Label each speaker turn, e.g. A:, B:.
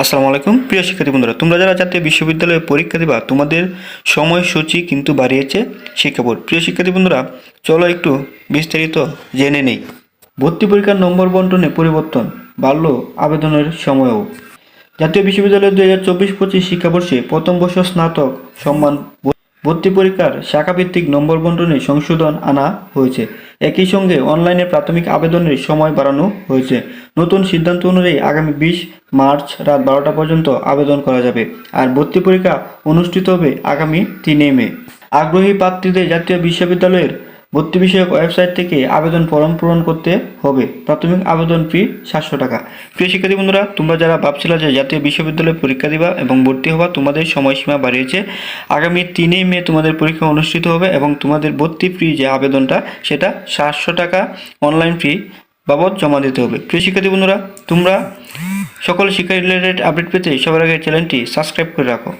A: আসসালামু আলাইকুম। প্রিয় শিক্ষার্থী বন্ধুরা, তোমরা যারা জাতীয় বিশ্ববিদ্যালয়ে পরীক্ষা দেবা, তোমাদের সময়সূচি কিন্তু বাড়িয়েছে শিক্ষা বোর্ড প্রিয় শিক্ষার্থী বন্ধুরা, চলো একটু বিস্তারিত জেনে নেই। ভর্তি পরীক্ষার নম্বর বন্টনে পরিবর্তন, বাড়ল আবেদনের সময়ও। জাতীয় বিশ্ববিদ্যালয় দু হাজার চব্বিশ পঁচিশ শিক্ষাবর্ষে প্রথম বর্ষ স্নাতক সম্মান ভর্তি পরীক্ষার শাখাভিত্তিক নম্বর বন্টনে সংশোধন আনা হয়েছে। একই সঙ্গে অনলাইনে প্রাথমিক আবেদনের সময় বাড়ানো হয়েছে। নতুন সিদ্ধান্ত অনুযায়ী আগামী বিশ মার্চ রাত বারোটা পর্যন্ত আবেদন করা যাবে। আর ভর্তি পরীক্ষা অনুষ্ঠিত হবে আগামী তিনে মে। আগ্রহী প্রার্থীদের জাতীয় বিশ্ববিদ্যালয়ের ভর্তি বিষয়ক ওয়েবসাইট থেকে আবেদন ফর্ম পূরণ করতে হবে। প্রাথমিক আবেদন ফি সাতশো টাকা। প্রিয় শিক্ষার্থী বন্ধুরা, তোমরা যারা ভাবছিল যে জাতীয় বিশ্ববিদ্যালয়ে পরীক্ষা দিবা এবং ভর্তি হওয়া তোমাদের সময়সীমা বাড়িয়েছে। আগামী তিনই মে তোমাদের পরীক্ষা অনুষ্ঠিত হবে এবং তোমাদের ভর্তি ফি যে আবেদনটা, সেটা সাতশো টাকা অনলাইন ফি বাবদ জমা দিতে হবে। প্রিয় শিক্ষার্থী বন্ধুরা, তোমরা সকল শিক্ষা রিলেটেড আপডেট পেতে সবার আগে চ্যানেলটি সাবস্ক্রাইব করে রাখো।